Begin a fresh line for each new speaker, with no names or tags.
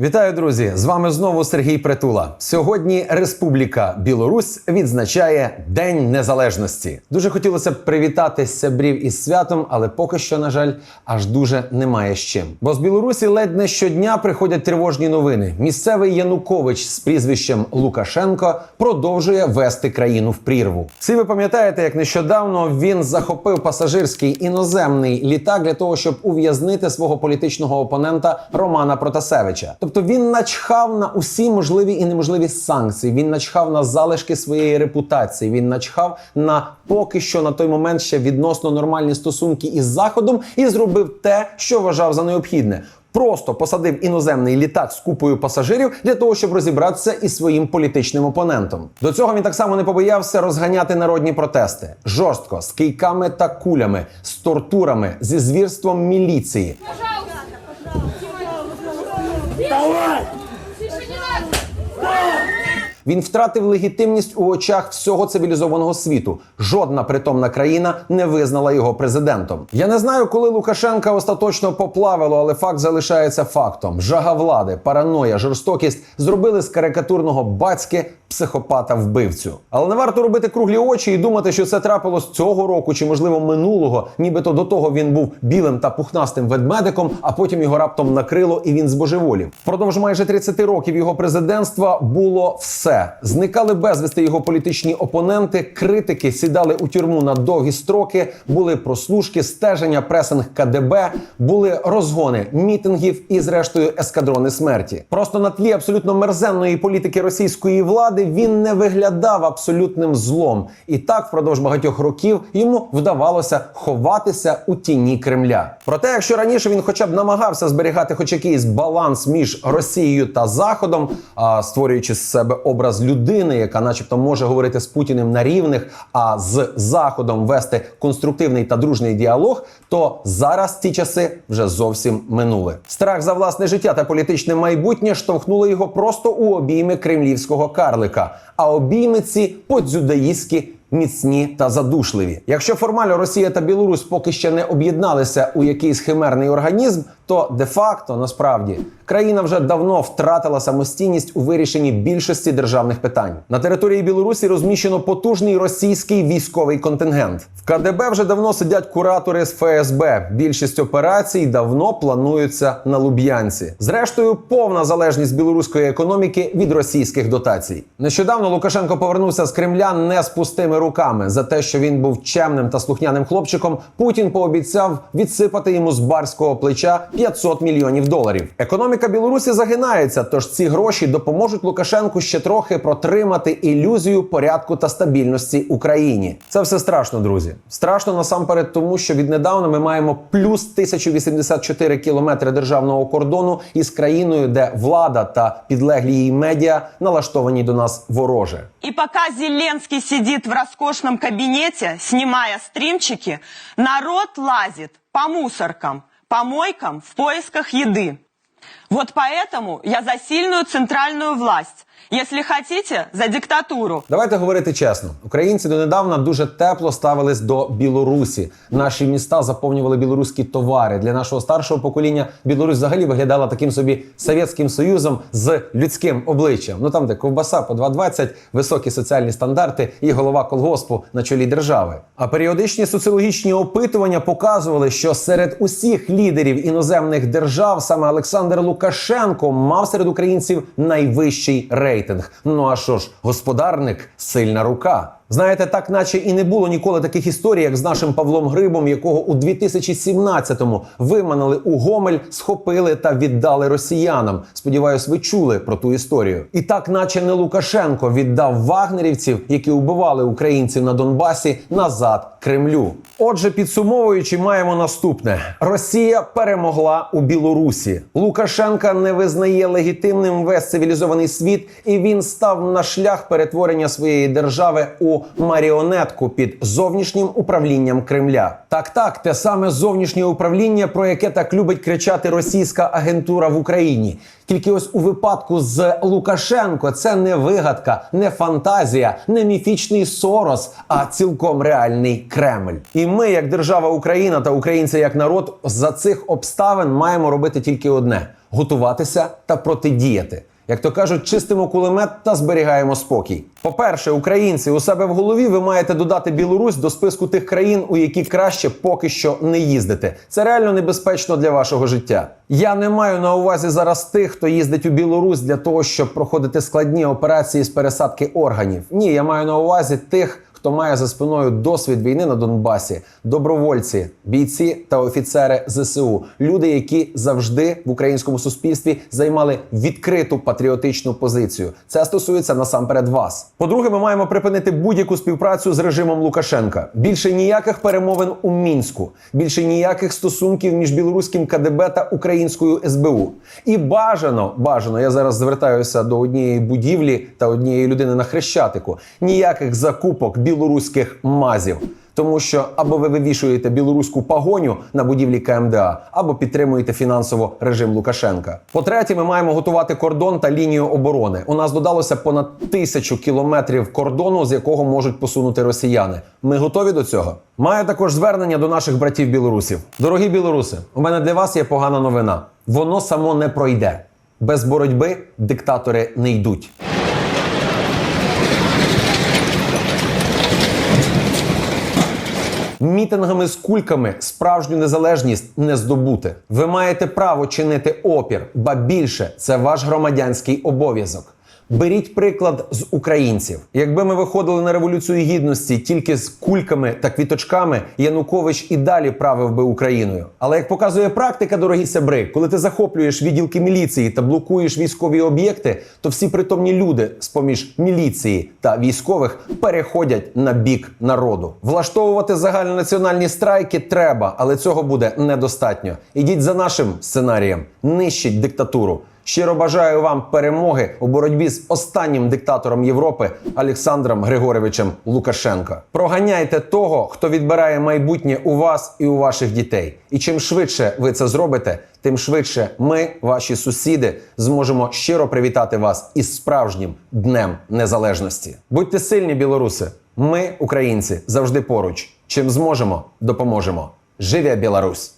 Вітаю, друзі! З вами знову Сергій Притула. Сьогодні Республіка Білорусь відзначає День Незалежності. Дуже хотілося б привітати сябрів із святом, але поки що, на жаль, аж дуже немає з чим. Бо з Білорусі ледь не щодня приходять тривожні новини. Місцевий Янукович з прізвищем Лукашенко продовжує вести країну в прірву. Всі ви пам'ятаєте, як нещодавно він захопив пасажирський іноземний літак для того, щоб ув'язнити свого політичного опонента Романа Протасевича. Тобто він начхав на усі можливі і неможливі санкції. Він начхав на залишки своєї репутації. Він начхав на поки що на той момент ще відносно нормальні стосунки із заходом і зробив те, що вважав за необхідне. Просто посадив іноземний літак з купою пасажирів для того, щоб розібратися із своїм політичним опонентом. До цього він так само не побоявся розганяти народні протести жорстко з кийками та кулями, з тортурами, зі звірством міліції. Він втратив легітимність у очах всього цивілізованого світу. Жодна притомна країна не визнала його президентом. Я не знаю, коли Лукашенка остаточно поплавило, але факт залишається фактом: жага влади, параноя, жорстокість зробили з карикатурного бацьки психопата вбивцю. Але не варто робити круглі очі і думати, що це трапилось цього року чи можливо минулого. Нібито до того він був білим та пухнастим ведмедиком, а потім його раптом накрило і він збожеволів. Впродовж майже 30 років його президентства було все. Зникали безвісти його політичні опоненти, критики сідали у тюрму на довгі строки, були прослушки, стеження, пресинг КДБ, були розгони мітингів і, зрештою, ескадрони смерті. Просто на тлі абсолютно мерзенної політики російської влади він не виглядав абсолютним злом. І так впродовж багатьох років йому вдавалося ховатися у тіні Кремля. Проте, якщо раніше він хоча б намагався зберігати хоч якийсь баланс між Росією та Заходом, а створюючи з себе образ людини, яка, начебто, може говорити з Путіним на рівних, а з Заходом вести конструктивний та дружний діалог, то зараз ці часи вже зовсім минули. Страх за власне життя та політичне майбутнє штовхнуло його просто у обійми кремлівського карлика. А обійми ці подзюдаїстські міцні та задушливі. Якщо формально Росія та Білорусь поки ще не об'єдналися у якийсь химерний організм, то де-факто насправді країна вже давно втратила самостійність у вирішенні більшості державних питань. На території Білорусі розміщено потужний російський військовий контингент. В КДБ вже давно сидять куратори з ФСБ. Більшість операцій давно плануються на Луб'янці. Зрештою, повна залежність білоруської економіки від російських дотацій. Нещодавно Лукашенко повернувся з Кремля не з пустими руками. За те, що він був чемним та слухняним хлопчиком, Путін пообіцяв відсипати йому з барського плеча 500 мільйонів доларів. Економіка Білорусі загинається, тож ці гроші допоможуть Лукашенку ще трохи протримати ілюзію порядку та стабільності Україні. Це все страшно, друзі. Страшно насамперед, тому що віднедавна ми маємо плюс 1084 кілометри державного кордону із країною, де влада та підлеглі її медіа налаштовані до нас вороже.
И пока Зеленский сидит в роскошном кабинете, снимая стримчики, народ лазит по мусоркам, помойкам в поисках еды. Вот поэтому я за сильную центральную власть. Если хотите, за диктатуру.
Давайте говорити чесно. Українці донедавна дуже тепло ставились до Білорусі. Наші міста заповнювали білоруські товари. Для нашого старшого покоління Білорусь взагалі виглядала таким собі совєтським союзом з людським обличчям. Ну там, де ковбаса по 2,20, високі соціальні стандарти і голова колгоспу на чолі держави. А періодичні соціологічні опитування показували, що серед усіх лідерів іноземних держав саме Олександр Лукашенко мав серед українців найвищий рейтинг. Ну а що ж, господарник сильна рука. Знаєте, так наче і не було ніколи таких історій, як з нашим Павлом Грибом, якого у 2017-му виманили у Гомель, схопили та віддали росіянам. Сподіваюсь, ви чули про ту історію. І так, наче не Лукашенко віддав вагнерівців, які вбивали українців на Донбасі, назад Кремлю. Отже, підсумовуючи, маємо наступне: Росія перемогла у Білорусі. Лукашенка не визнає легітимним весь цивілізований світ, і він став на шлях перетворення своєї держави у маріонетку під зовнішнім управлінням Кремля. Так, так, те саме зовнішнє управління, про яке так любить кричати російська агентура в Україні. Тільки ось у випадку з Лукашенко це не вигадка, не фантазія, не міфічний Сорос, а цілком реальний Кремль. І ми, як держава Україна та українці як народ, за цих обставин маємо робити тільки одне. готуватися та протидіяти. Як то кажуть, чистимо кулемет та зберігаємо спокій. По-перше, українці у себе в голові ви маєте додати Білорусь до списку тих країн, у які краще поки що не їздити. Це реально небезпечно для вашого життя. Я не маю на увазі зараз тих, хто їздить у Білорусь для того, щоб проходити складні операції з пересадки органів. Ні, я маю на увазі тих. Хто має за спиною досвід війни на Донбасі, добровольці, бійці та офіцери ЗСУ, люди, які завжди в українському суспільстві займали відкриту патріотичну позицію. Це стосується насамперед вас. По-друге, ми маємо припинити будь-яку співпрацю з режимом Лукашенка. Більше ніяких перемовин у мінську, більше ніяких стосунків між білоруським КДБ та українською СБУ. І бажано, бажано, я зараз звертаюся до однієї будівлі та однієї людини на хрещатику. Ніяких закупок білоруських мазів. Тому що або ви вивішуєте білоруську пагоню на будівлі КМДА, або підтримуєте фінансово режим Лукашенка. По-третє, ми маємо готувати кордон та лінію оборони. У нас додалося понад тисячу кілометрів кордону, з якого можуть посунути росіяни. Ми готові до цього. Маю також звернення до наших братів білорусів. Дорогі білоруси, у мене для вас є погана новина. Воно само не пройде. Без боротьби диктатори не йдуть. Мітингами з кульками справжню незалежність не здобути. Ви маєте право чинити опір, ба більше це ваш громадянський обов'язок. Беріть приклад з українців. Якби ми виходили на революцію гідності тільки з кульками та квіточками, Янукович і далі правив би Україною. Але як показує практика, дорогі сябри, коли ти захоплюєш відділки міліції та блокуєш військові об'єкти, то всі притомні люди з поміж міліції та військових переходять на бік народу. Влаштовувати загальнонаціональні страйки треба, але цього буде недостатньо. Ідіть за нашим сценарієм, нищіть диктатуру. Щиро бажаю вам перемоги у боротьбі з останнім диктатором Європи Олександром Григоровичем Лукашенко. Проганяйте того, хто відбирає майбутнє у вас і у ваших дітей. І чим швидше ви це зробите, тим швидше ми, ваші сусіди, зможемо щиро привітати вас із справжнім днем незалежності. Будьте сильні, білоруси! Ми, українці, завжди поруч. Чим зможемо, допоможемо. Живе Білорусь!